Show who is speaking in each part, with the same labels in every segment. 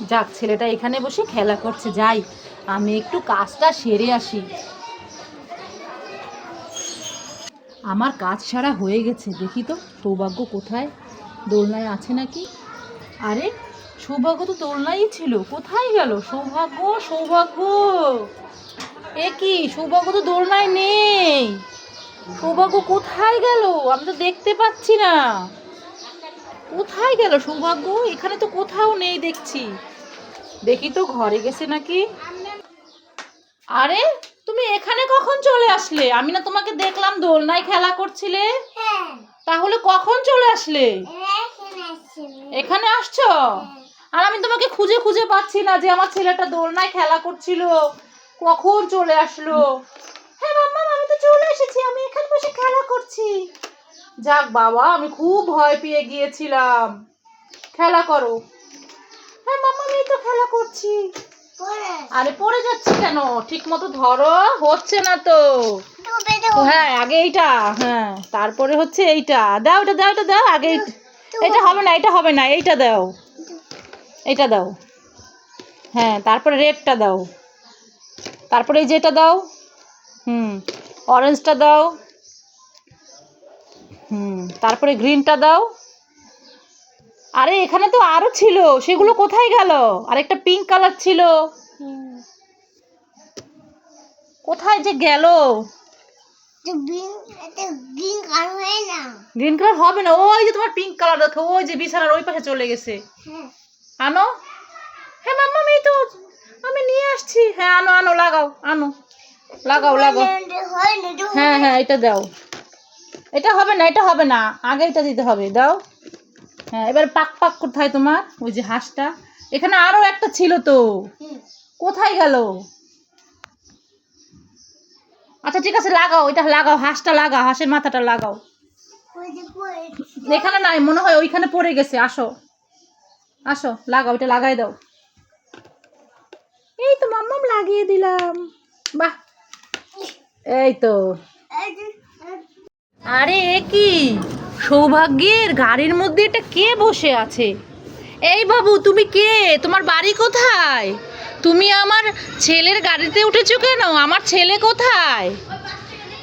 Speaker 1: যাক, ছেলেটা এখানে বসে খেলা করছে, যাই। আমি একটু কাজটা সেরে আসি। আমার কাজ সারা হয়ে গেছে, দেখি তো সৌভাগ্য কোথায়? দোলনায় আছে নাকি? আরে, সৌভাগ্য তো দোলনাই ছিল। কোথায় গেল? সৌভাগ্য সৌভাগ্য! এ কি, সৌভাগ্য তো দোলনায় নেই। সৌভাগ্য কোথায় গেল? আমি তো দেখতে পাচ্ছি না। কোথায় গেল সৌভাগ্য? এখানে তো কোথাও নেই দেখছি। দেখি তো ঘরে গেছে নাকি? আরে তুমি এখানে কখন চলে আসলে? আমি না তোমাকে দেখলাম দোলনায় খেলা করছিলে।
Speaker 2: হ্যাঁ।
Speaker 1: তাহলে কখন চলে আসলে?
Speaker 2: এখানে আসছি
Speaker 1: এখানে আসছো? আর আমি তোমাকে খুঁজে খুঁজে পাচ্ছি না যে আমার ছেলেটা দোলনায় খেলা করছিল। কখন চলে আসলো? হ্যাঁ মাম্মা আমি তো চলে এসেছি। আমি এখানে বসে খেলা করছি। যাক বাবা আমি খুব ভয় পেয়ে গিয়েছিলাম। খেলা করো। হ্যাঁ মাম্মা আমি তো খেলা করছি। আরে পড়ে যাচ্ছে কেন? ঠিক মতো ধরো হচ্ছে না তো। হ্যাঁ আগে এইটা হ্যাঁ তারপরে হচ্ছে এইটা। দাও এটা দাও এটা দাও আগে এটা হবে না এটা হবে না এইটা দাও। এইটা দাও। হ্যাঁ তারপরে রেডটা দাও। তারপরে এই যেটা দাও হুম অরেঞ্জটা দাও। হুম তারপরে গ্রিনটা দাও। আরে এখানে তো আরও ছিল। সেগুলো কোথায় গেল? আরেকটা পিঙ্ক কালার ছিল। কোথায় যে গেল? গ্রিন কালার হবে না। ওই যে তোমার পিঙ্ক কালার দেখো ওই যে বিছানার ওই পাশে চলে গেছে।
Speaker 2: হ্যাঁ।
Speaker 1: আনো। হ্যাঁ মাম্মা আমি তো আমি নিয়ে আসছি। হ্যাঁ আনো আনো লাগাও আনো। লাগাও লাগাও।
Speaker 2: হয়
Speaker 1: হ্যাঁ হ্যাঁ এটা দাও। এটা হবে না এটা হবে না। আগে এটা দিতে হবে। দাও। হ্যাঁ এবার পাক পাক কোথায় তোমার, ওই যে হাঁসটা। এখানে আরও একটা ছিল তো। কোথায় গেল? আচ্ছা ঠিক আছে, লাগাও এটা লাগাও, হাঁসটা লাগাও, হাঁসের মাথাটা লাগাও। এখানে নাই, মনে হয় ওইখানে পড়ে গেছে, আসো। আসো, লাগাও এটা লাগাই দাও। এই তো মাম্মাম লাগিয়ে দিলাম। বাহ। এই তো। আরে কি? সৌভাগ্যের গাড়ির মধ্যে এটা কে বসে আছে? এই বাবু, তুমি কে? তোমার বাড়ি কোথায়? তুমি আমার ছেলের গাড়িতে উঠেছো কেন? আমার ছেলে কোথায়?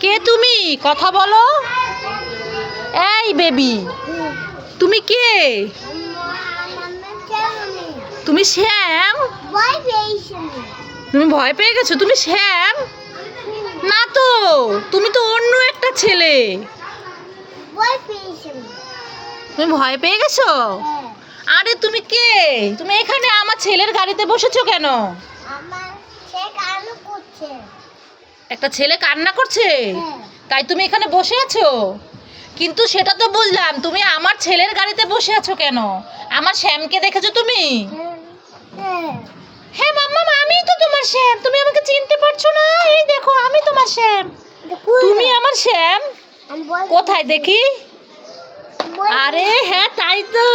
Speaker 1: কে তুমি? কথা বলো। এই বেবি, তুমি কে? তুমি শ্যাম? তুমি ভয় পেয়ে গেছো? তুমি শ্যাম? না তো, তুমি তো অন্য একটা ছেলে। তুমি ভয় পেয়ে গেছো?
Speaker 2: হ্যাঁ।
Speaker 1: আরে তুমি কে? তুমি এখানে আমার ছেলের গাড়িতে বসেছো কেন? একটা ছেলে কান্না করছে?
Speaker 2: হ্যাঁ।
Speaker 1: তাই তুমি এখানে বসে আছো? কিন্তু সেটা তো বুঝলাম তুমি আমার ছেলের গাড়িতে বসে আছো কেন? আমার শ্যামকে দেখেছ তুমি?
Speaker 2: হ্যাঁ।
Speaker 1: হ্যাঁ মাম্মা আমি তো তোমার শ্যাম। তুমি আমাকে চিনতে পারছ না? এই দেখো আমি তোমার শ্যাম। তুমি আমার শ্যাম? কোথায় দেখি? আরে হ্যাঁ তাই তো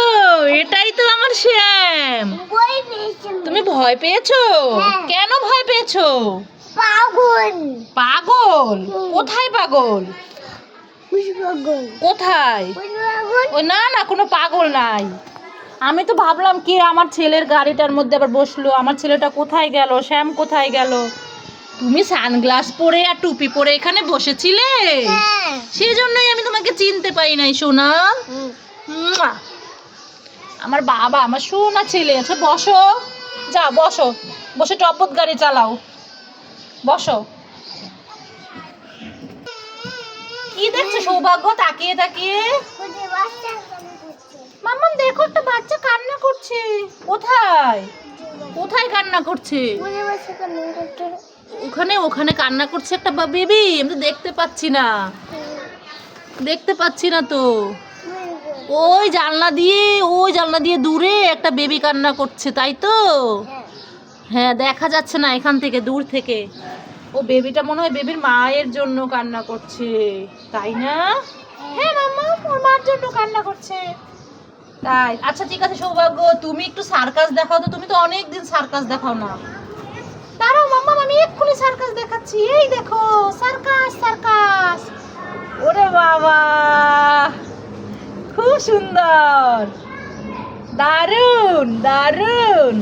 Speaker 1: এটাই তো আমার শ্যাম। তুমি ভয় পেয়েছ?
Speaker 2: হ্যাঁ।
Speaker 1: কেন ভয় পেয়েছ?
Speaker 2: পাগল।
Speaker 1: পাগল? কোথায় পাগল? কোথায়? ওই না না কোনো পাগল নাই। আমি তো ভাবলাম কি আমার ছেলের গাড়িটার মধ্যে আবার বসল আমার ছেলেটা কোথায় গেল শ্যাম কোথায় গেল? তুমি সানগ্লাস পরে আর টুপি পরে এখানে বসেছিলে?
Speaker 2: হ্যাঁ।
Speaker 1: সেই জন্যই আমি তোমাকে চিনতে পাই নাই সোনা। আমার বাবা আমার সোনা ছেলে আছে বসো। যা বসো। বসে টপত গাড়ি চালাও। বসো। কি দেখছ সৌভাগ্য? তাকিয়ে তাকিয়ে। মাম্মাম দেখো একটা বাচ্চা কান্না করছে। কোথায়? কোথায় কান্না করছে? ওখানে ওখানে কান্না করছে একটা বেবি, আমি তো দেখতে পাচ্ছি না। দেখতে পাচ্ছি না তো। ওই জানলা দিয়ে, ওই জানলা দিয়ে দূরে একটা বেবি কান্না করছে, তাই তো?
Speaker 2: হ্যাঁ
Speaker 1: দেখা যাচ্ছে না এখান থেকে, দূর থেকে। ও বেবিটা মনে হয় বেবির মায়ের জন্য কান্না করছে, তাই না? হ্যাঁ মাম্মা, ওর মার জন্য কান্না করছে। তাই আচ্ছা ঠিক আছে, সৌভাগ্য, তুমি একটু সার্কাস দেখাও তো, তুমি তো অনেক দিন সার্কাস দেখাও না। দাঁড়াও, মাম্মা আমি এক্ষুনি সার্কাস দেখাচ্ছি। এই দেখো সার্কাস সার্কাস। ওরে বাবা খুব সুন্দর। দারুণ দারুণ।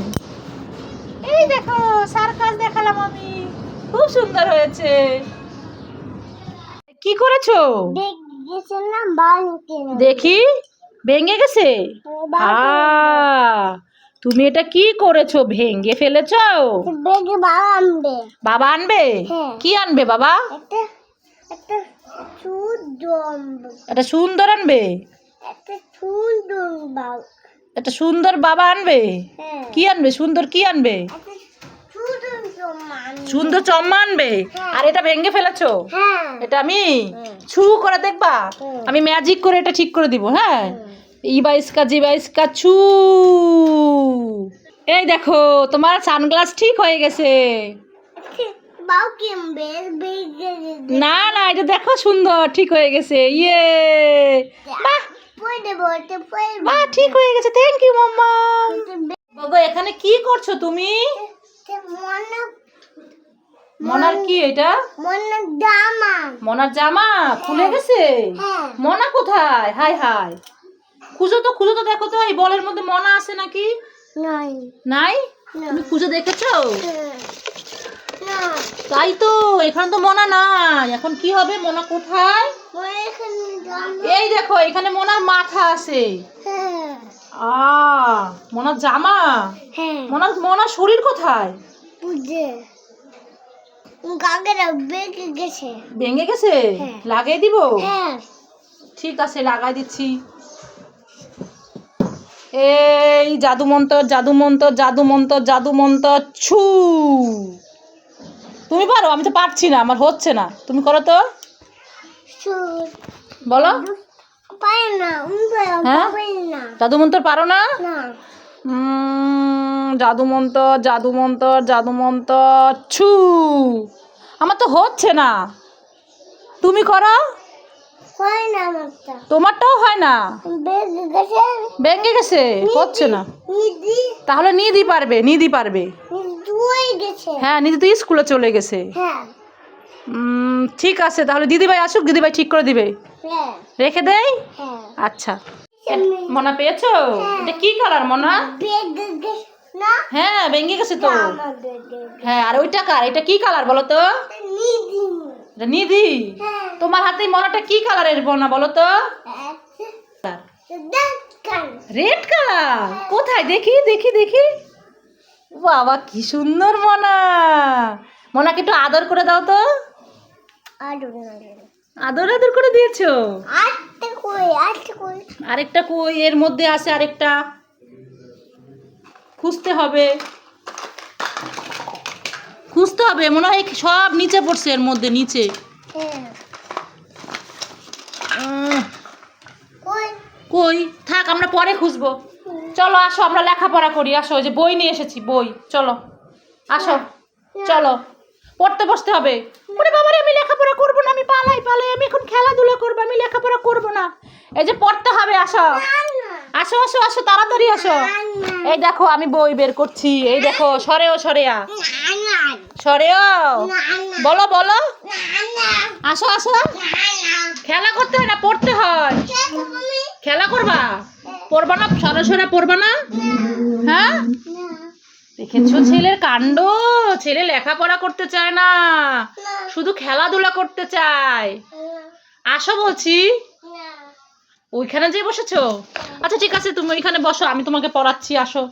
Speaker 1: এই দেখো সার্কাস দেখালাম আমি। খুব সুন্দর হয়েছে। কি করেছ? দেখি ভেঙে গেছে? আ তুমি এটা কি করেছ? ভেঙে ফেলেছো?
Speaker 2: বাবা আনবে।
Speaker 1: বাবা আনবে?
Speaker 2: হ্যাঁ।
Speaker 1: কি আনবে বাবা?
Speaker 2: একটা একটা সুন্দর
Speaker 1: আনবে?
Speaker 2: একটা সুন্দর
Speaker 1: বাবা আনবে?
Speaker 2: হ্যাঁ।
Speaker 1: কি আনবে? সুন্দর কি আনবে?
Speaker 2: সুন্দর
Speaker 1: চম্মা আনবে?
Speaker 2: হ্যাঁ।
Speaker 1: আর এটা ভেঙে ফেলেছো?
Speaker 2: হ্যাঁ।
Speaker 1: এটা আমি ছু করে দেখবা? আমি ম্যাজিক করে এটা ঠিক করে দিব হ্যাঁ। ই বাইসকা জি বাইসকা ছু এই দেখো তোমার সানগ্লাস ঠিক হয়ে গেছে। না না এটা দেখো সুন্দর ঠিক হয়ে গেছে। ইয়ে। বাহ। ঠিক হয়ে গেছে। Thank you mamma. বাবা এখানে কি করছ তুমি?
Speaker 2: মনে
Speaker 1: মনার কি এটা?
Speaker 2: মনে জামা।
Speaker 1: মনার জামা খুলে গেছে?
Speaker 2: হ্যাঁ।
Speaker 1: মনা কোথায়? Hi hi. খুঁজো তো খুঁজো তো দেখো তো এই বলের মধ্যে মনা আছে নাকি?
Speaker 2: নাই।
Speaker 1: নাই? তুমি খুঁজে দেখেছ। তাই তো এখানে তো মনা নাই। এখন কি হবে? মনা কোথায়? এই দেখো এখানে মনার মাথা আছে।
Speaker 2: হ্যাঁ।
Speaker 1: আ মনার জামা?
Speaker 2: হ্যাঁ।
Speaker 1: মনার মনার শরীর কোথায়?
Speaker 2: বুঝে গেছে।
Speaker 1: ভেঙে গেছে?
Speaker 2: হ্যাঁ।
Speaker 1: লাগিয়ে দিব? ঠিক আছে লাগাই দিচ্ছি। এই জাদু মন্ত্র জাদু মন্ত্র জাদু মন্ত্র জাদু মন্ত্র ছু। তুমি পারো? আমি তো পারছি না আমার হচ্ছে না। তুমি করো তো। বলো। হ্যাঁ? জাদু মন্ত্র পারো না? জাদু মন্ত্র জাদু মন্ত্র জাদু মন্ত্র ছু। আমার তো হচ্ছে না। তুমি করো। তোমারটাও হয় না? ভেঙে গেছে। হচ্ছে না।
Speaker 2: নিদি
Speaker 1: তাহলে নিধি পারবে নিধি পারবে। হ্যাঁ নিধি তো স্কুলে চলে গেছে।
Speaker 2: হ্যাঁ।
Speaker 1: ঠিক আছে তাহলে দিদিভাই আসুক দিদিভাই ঠিক করে দিবে।
Speaker 2: হ্যাঁ।
Speaker 1: রেখে দেই?
Speaker 2: হ্যাঁ।
Speaker 1: আচ্ছা। মনা পেয়েছ? এটা কি কালার মনা? হ্যাঁ ভেঙে গেছে তো। হ্যাঁ আর ওইটা কার? এটা কি কালার বলো তো?
Speaker 2: নিদি।
Speaker 1: এটা নিধি
Speaker 2: হ্যাঁ।
Speaker 1: তোমার হাতে মনাটা কি কালারের মনা বলো তো? রেড কালার কোথায়? দেখি দেখি দেখি। বাবা কি সুন্দর মনা। মনাকে একটু আদর করে দাও তো। আদর আদর করে দিয়েছ। আরেকটা কই? এর মধ্যে আছে আরেকটা। খুঁজতে হবে। খুঁজতে হবে, মনে হয় সব নিচে পড়ছে এর মধ্যে, নিচে।
Speaker 2: কই?
Speaker 1: থাক, আমরা পরে খুঁজবো। চলো, আসো, আমরা লেখাপড়া করি, আসো যে বই নিয়ে এসেছি, বই। চলো, আসো, চলো। পড়তে বসতে হবে। ওরে বাবারে, আমি লেখাপড়া করব না, আমি পালাই পালাই, আমি এখন খেলাধুলা করব, আমি লেখাপড়া করব না। এই যে পড়তে হবে, আসো। আসো আসো আসো, তাড়াতাড়ি আসো। এই দেখো, আমি বই বের করছি। এই দেখো সরেও সরেয়া সরেও বলো বলো। আসো আসো। খেলা করতে হয় না, পড়তে হয়। খেলা করবা? পড়বা না? সরে সরে পড়বা না? হ্যাঁ? দেখেছ, ছেলের কাণ্ড? ছেলে লেখাপড়া করতে চায় না। শুধু খেলাধুলা করতে চায়। আসো বলছি। ওইখানে যে বসেছ? আচ্ছা ঠিক আছে তুমি ওইখানে বসো আমি তোমাকে পড়াচ্ছি আসো।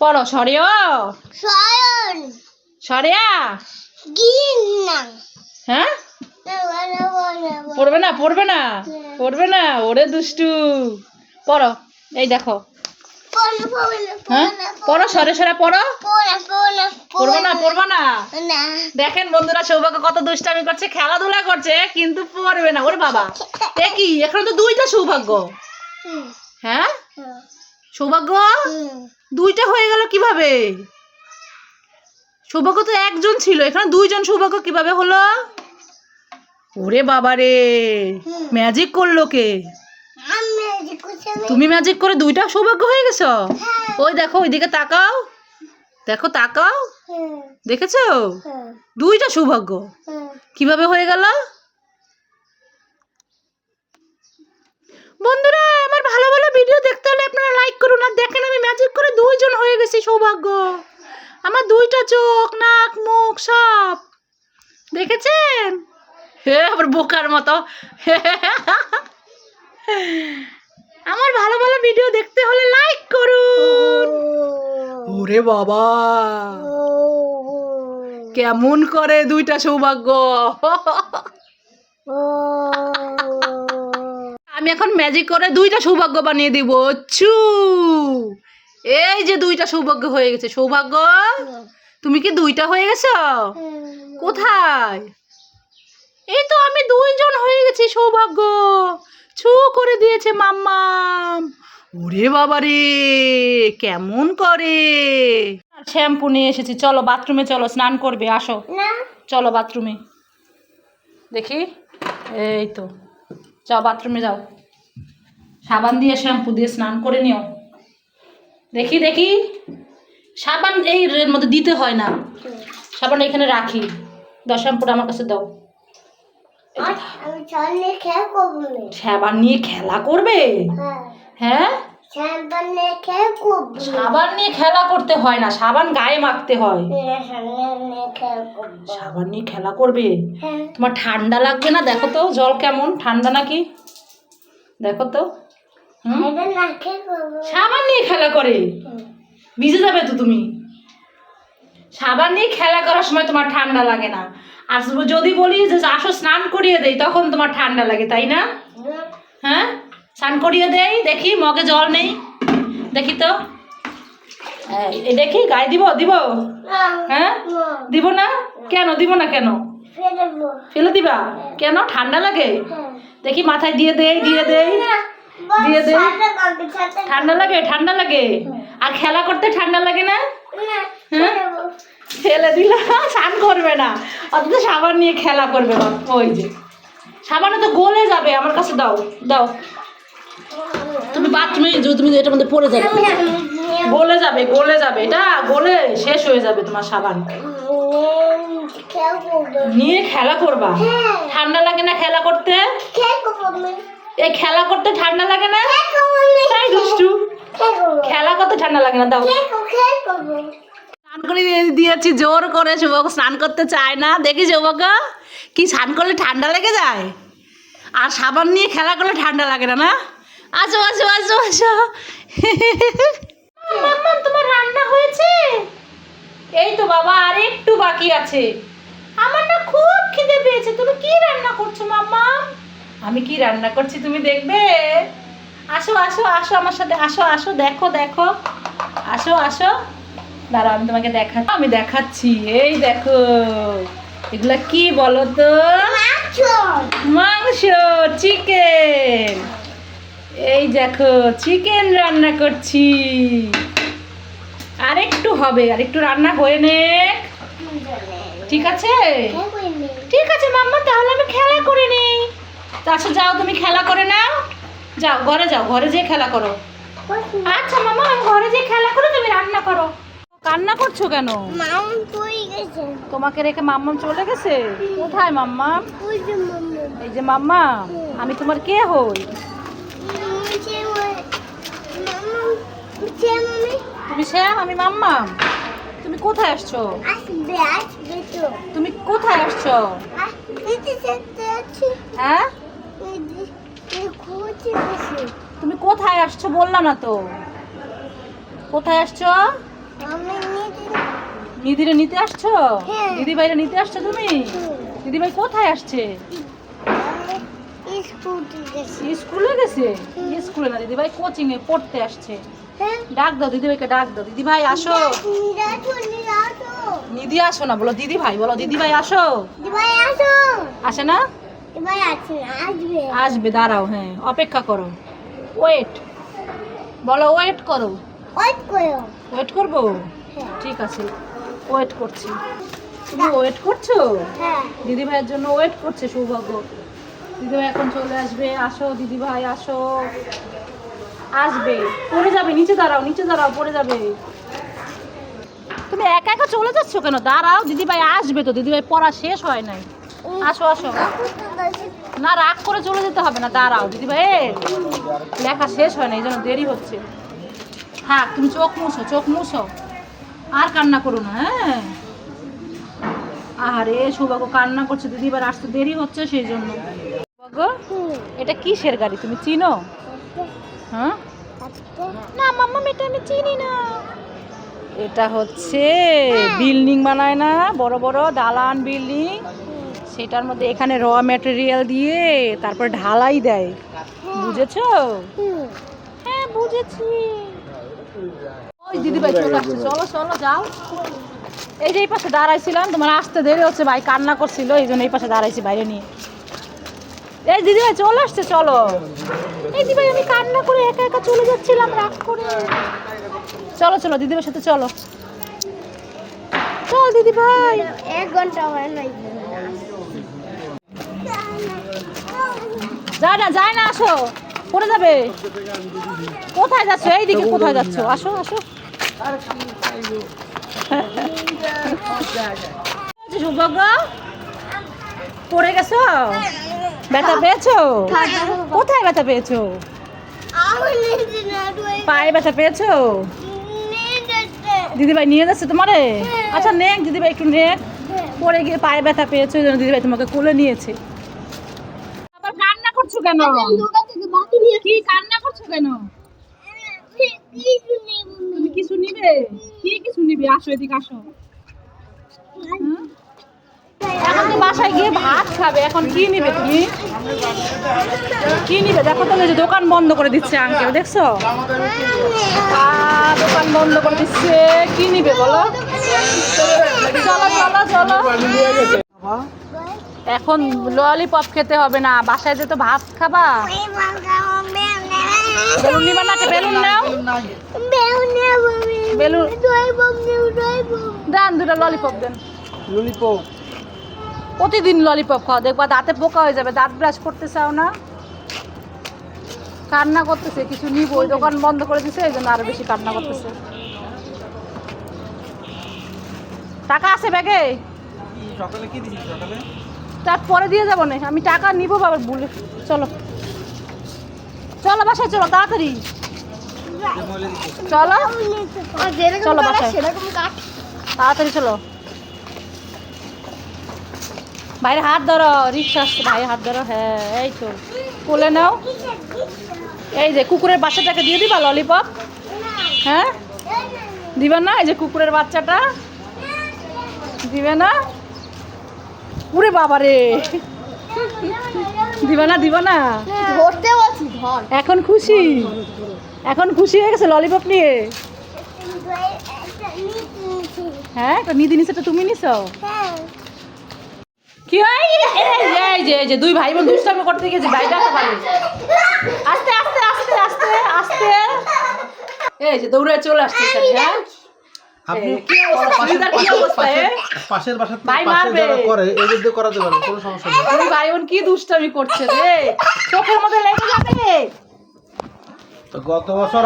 Speaker 1: পড়ো সরেও। সরেয়া। হ্যাঁ? পড়বে না পড়বে না পড়বে না ওরে দুষ্টু। পড়ো এই দেখো। হ্যাঁ? পড়ো সরে সরে পড়ো। পড়ব না পড়ব না। দেখেন বন্ধুরা সৌভাগ্য কত দুষ্টামি করছে খেলাধুলা করছে কিন্তু পড়বে না। ওর বাবা। কি? এখন তো দুইটা সৌভাগ্য। হ্যাঁ? সৌভাগ্য? দুইটা হয়ে গেল কীভাবে? সৌভাগ্য তো একজন ছিল এখানে দুইজন সৌভাগ্য কীভাবে হলো? ওরে বাবা রে ম্যাজিক করল কে? তুমি ম্যাজিক করে দুইটা সৌভাগ্য হয়ে গেছো?
Speaker 2: হ্যাঁ।
Speaker 1: ওই দেখো ওইদিকে তাকাও। দেখো তাকাও।
Speaker 2: হ্যাঁ।
Speaker 1: দেখেছ?
Speaker 2: হ্যাঁ।
Speaker 1: দুইটা সৌভাগ্য। কীভাবে হয়ে গেল? বন্ধুরা আমার ভালো ভালো ভিডিও দেখতে হলে আপনারা লাইক করুন আর দেখেন আমি ম্যাজিক করে দুইজন হয়ে গেছি সৌভাগ্য। আমার দুইটা চোখ নাক মুখ সব। দেখেছেন? হে আবার বোকার মতো। আমার ভালো ভালো ভিডিও দেখতে হলে লাইক করুন। ওরে বাবা। কেমন করে দুইটা সৌভাগ্য। আমি এখন ম্যাজিক করে দুইটা সৌভাগ্য বানিয়ে দিব চু এই যে দুইটা সৌভাগ্য হয়ে গেছে। সৌভাগ্য তুমি কি দুইটা হয়ে গেছ? কোথায়? এই তো আমি দুইজন হয়ে গেছি সৌভাগ্য। ছু করে দিয়েছে মাম্মাম। ওরে বাবা রে কেমন করে? শ্যাম্পু নিয়ে এসেছি চলো বাথরুমে চলো স্নান করবে আসো। চলো বাথরুমে। দেখি? এই তো। যাও বাথরুমে যাও। সাবান দিয়ে শ্যাম্পু দিয়ে স্নান করে নিও। দেখি দেখি। সাবান এই মধ্যে দিতে হয় না। সাবান এখানে রাখি। দশ শ্যাম্পুটা আমার কাছে দাও
Speaker 2: আমি সামনে খেয়ে করব না
Speaker 1: সাবান নিয়ে খেলা করবে?
Speaker 2: হ্যাঁ।
Speaker 1: হ্যাঁ? সাবান নিয়ে খেলা করতে হয় না সাবান গায়ে মাখতে হয়।
Speaker 2: করব।
Speaker 1: সাবান নিয়ে খেলা করবে?
Speaker 2: হ্যাঁ।
Speaker 1: তোমার ঠান্ডা লাগবে না? দেখো তো জল কেমন? ঠান্ডা নাকি? দেখো তো সাবান নিয়ে খেলা করে? ভিজে যাবে তো তুমি? সাবান নিয়ে খেলা করার সময় তোমার ঠান্ডা লাগে না। আর যদি বলি যে আসো, স্নান করিয়ে দেই, তখন তোমার ঠান্ডা লাগে, তাই না? হ্যাঁ? স্নান করিয়ে দেই, দেখি, মগে জল নেই। দেখি তো। দেখি, গায়ে দিব দিব? হ্যাঁ? দিব না? কেন, দিব না কেন? ফেলে দিবা? কেন? ঠান্ডা লাগে? দেখি, মাথায় দিয়ে দেই দিয়ে দেই। দিয়ে দে। ঠান্ডা লাগে ঠান্ডা লাগে? আর খেলা করতে ঠান্ডা লাগে না? হ্যাঁ? ফেলে দিলে স্নান করবে না। অথচ সাবান নিয়ে খেলা করবে ওই যে। সাবানে তো গলে যাবে, আমার কাছে দাও দাও। তুমি বাথরুমে তুমি এটার মধ্যে পড়ে যাবে। গলে যাবে গলে যাবে, এটা গলে শেষ হয়ে যাবে তোমার সাবান। নিয়ে খেলা করবা। ঠান্ডা লাগে না খেলা করতে? এই খেলা করতে ঠান্ডা লাগে না? খেলা করতে ঠান্ডা লাগে না, দাও। স্নান করে দিয়ে দিয়েছি, জোর করে শুভক স্নান করতে চায় না। দেখি শুভক, কি স্নান করলে ঠান্ডা লেগে যায়? আর সাবান নিয়ে খেলা করলে ঠান্ডা লাগে না না? আসো আসো আসো আসো। মাম্মাম তোমার রান্না হয়েছে? এই তো বাবা, আর একটু বাকি আছে। আমার না খুব খিদে পেয়েছে, তুমি কি রান্না করছ, মাম্মা? আমি কি রান্না করছি, তুমি দেখবে? আসো আসো আসো আমার সাথে, আসো আসো, দেখো দেখো। আসো আসো। দাঁড়াও, আমি তোমাকে দেখা আমি দেখাচ্ছি। এই দেখো, এগুলা কি বলো তো মাংস চিকেন এই দেখো চিকেন রান্না করছি। আর একটু হবে আর একটু রান্না হয়ে নে ঠিক আছে? ঠিক আছে মাম্মা, তাহলে আমি খেলা করে নিই। আচ্ছা যাও, তুমি খেলা করে নাও। যাও, ঘরে যাও, ঘরে যেয়ে খেলা করো। আচ্ছা মামা আমি ঘরে যেয়ে খেলা করো তুমি রান্না করো। কান্না করছ কেন? তোমাকে রেখে মাম্মাম চলে গেছে? কোথায় মাম্মাম?
Speaker 2: মাম্মা
Speaker 1: এই যে মাম্মা আমি তোমার কে হই?
Speaker 2: মাম্মা মামি
Speaker 1: তুমি শ্যাম আমি মাম্মাম। তুমি কোথায় আসছো? তুমি কোথায় আসছো? হ্যাঁ? তুমি কোথায় আসছো বললা না তো। কোথায় আসছো? নিদিরে নিতে আসছো?
Speaker 2: হ্যাঁ।
Speaker 1: দিদি ভাইরা নিতে আসছো তুমি? দিদি ভাই কোথায় আসছে? স্কুলে গেছে। স্কুলে না দিদি ভাই কোচিং এ পড়তে আসছে।
Speaker 2: হ্যাঁ।
Speaker 1: ডাক দাও দিদি ভাইকে ডাক দাও। দিদি ভাই আসো
Speaker 2: নিরাটো
Speaker 1: আসো না বলো দিদি ভাই বলো দিদি ভাই আসো।
Speaker 2: আসে
Speaker 1: না?
Speaker 2: আসবে।
Speaker 1: দাঁড়াও হ্যাঁ অপেক্ষা করো। ওয়েট বলো ওয়েট করো।
Speaker 2: ওয়েট করো।
Speaker 1: ওয়েট করব?
Speaker 2: হ্যাঁ।
Speaker 1: ঠিক আছে ওয়েট করছি। তুমি ওয়েট করছ?
Speaker 2: হ্যাঁ।
Speaker 1: দিদি ভাইয়ের জন্য ওয়েট করছে সৌভাগ্য। দিদি ভাই এখন চলে আসবে আসো দিদি ভাই আসো। আসবে। পড়ে যাবে নিচে দাঁড়াও নিচে দাঁড়াও পড়ে যাবে। তুমি একা একা চলে যাচ্ছ কেন? দাঁড়াও দিদি ভাই আসবে তো। দিদি ভাই পড়া শেষ হয় নাই। আসো আসো। না রাগ করে চলে যেতে হবে না দাঁড়াও। দিদি ভাই লেখা শেষ হয় না এই জন্য দেরি হচ্ছে। হ্যাঁ তুমি চোখ মুছো চোখ মুছো। আর কান্না করো না হ্যাঁ? আরে সৌভাগ্য কান্না করছে দিদি এবার আসতে দেরি হচ্ছে সেই জন্য। সৌভাগ্য এটা কিসের গাড়ি তুমি চিনো? হ্যাঁ? না মাম্মা এটা আমি চিনি না। এটা হচ্ছে বিল্ডিং বানায় না বড় বড় দালান বিল্ডিং। সেটার মধ্যে এখানে র ম্যাটেরিয়াল দিয়ে তারপর ঢালাই দেয়। বুঝেছ? হ্যাঁ বুঝেছি। ওই দিদি ভাই চলে আসছে চলো চলো যাও। এই যে এই পাশে দাঁড়াইছিলাম তোমার আসতে দেরি হচ্ছে ভাই কান্না করছিল এই জন্য এই পাশে দাঁড়াইছি বাইরে নিয়ে। এই দিদি ভাই চলে আসছে চলো। এই দিদি ভাই আমি কান্না করে একা একা চলে যাচ্ছিলাম রাগ করে। চলো চলো দিদি ভাইয়ের সাথে চলো। চল দিদি ভাই।
Speaker 2: এক ঘণ্টা হয় নাই।
Speaker 1: যায় না যায় না আসো। পড়ে যাবে? কোথায় যাচ্ছ? এইদিকে কোথায় যাচ্ছ? আসো আসো। সৌভাগ্য পড়ে গেছো? ব্যথা পেয়েছ? কোথায় ব্যথা পেয়েছ? পায়ে ব্যথা পেয়েছ? দিদিভাই নিয়ে যাচ্ছে তোমারে? আচ্ছা নেক দিদিভাই একটু নেক। পরে গিয়ে পায়ে ব্যথা পেয়েছ দিদিভাই তোমাকে কোলে নিয়েছে। করছ কেন?
Speaker 2: দোকান থেকে বাকি নিয়ে
Speaker 1: কি কান্না করছ কেন? তুমি কিছু নিবে? কি কিছু নিবে? আসো এদিকে আসো। এখন তো বাসায় গিয়ে ভাত খাবে। এখন কি নিবে তুমি? কি নিবে? দেখো তো যে দোকান বন্ধ করে দিচ্ছে আঙ্কেল দেখছ? আহ, দোকান বন্ধ করে দিচ্ছে। কি নিবে বলো? চলো চলো চলো। এখন ললিপপ খেতে হবে না বাসায় যে তো ভাত খাবা। বেলুন নিবা না বেলুন নাও। বেলুন। দেন দুটো ললিপপ দেন।
Speaker 3: ললিপপ
Speaker 1: প্রতিদিন ললিপপ খাও দেখবা দাঁতে পোকা হয়ে যাবে দাঁত ব্রাশ করতে চাও না। কান্না করতেছে কিছু নিব ওই দোকান বন্ধ করে দিছে এই জন্য আরও বেশি কান্না করতেছে। টাকা আছে ব্যাগে?
Speaker 3: সকালে কি দিছিস সকালে?
Speaker 1: তারপরে দিয়ে যাব না। আমি টাকা নিব বাবার বলে। চলো। চলো বাসায় চলো তাড়াতাড়ি। চলো। চলো বাসায়। তাড়াতাড়ি চলো। বাইরে হাত ধরো রিক্সা আসছে ভাই হাত ধরো। হ্যাঁ এই তো। কোলে নাও। এই যে কুকুরের বাচ্চাটাকে দিয়ে দিবা ললিপপ? হ্যাঁ? দিবা না? এই যে কুকুরের বাচ্চাটা? দিবে না? উরে বাবা রে দিবা না দিবা না।
Speaker 2: ধরতে বলছি ধর।
Speaker 1: এখন খুশি? এখন খুশি হয়ে গেছে ললিপপ নিয়ে? হ্যাঁ তো নিদি নিছে তুমি নিছো? কি হয়? এই যে এই যে যে দুই ভাই বোন দুষ্টামি করতে গেছে ভাইটা পারে আস্তে আস্তে আস্তে আস্তে আস্তে। এই যে দৌড়ে চলে আসছে হ্যাঁ?
Speaker 3: পাশের বাসা
Speaker 1: ভাই
Speaker 3: পাশে
Speaker 1: মারবে।
Speaker 3: যারা করে এদের দিয়ে করাতে কোনো সমস্যা নেই।
Speaker 1: দুই ভাই বোন কি দুষ্টামি করছে রে? চোখের মধ্যে লেগে যাবে।
Speaker 3: তো গত বছর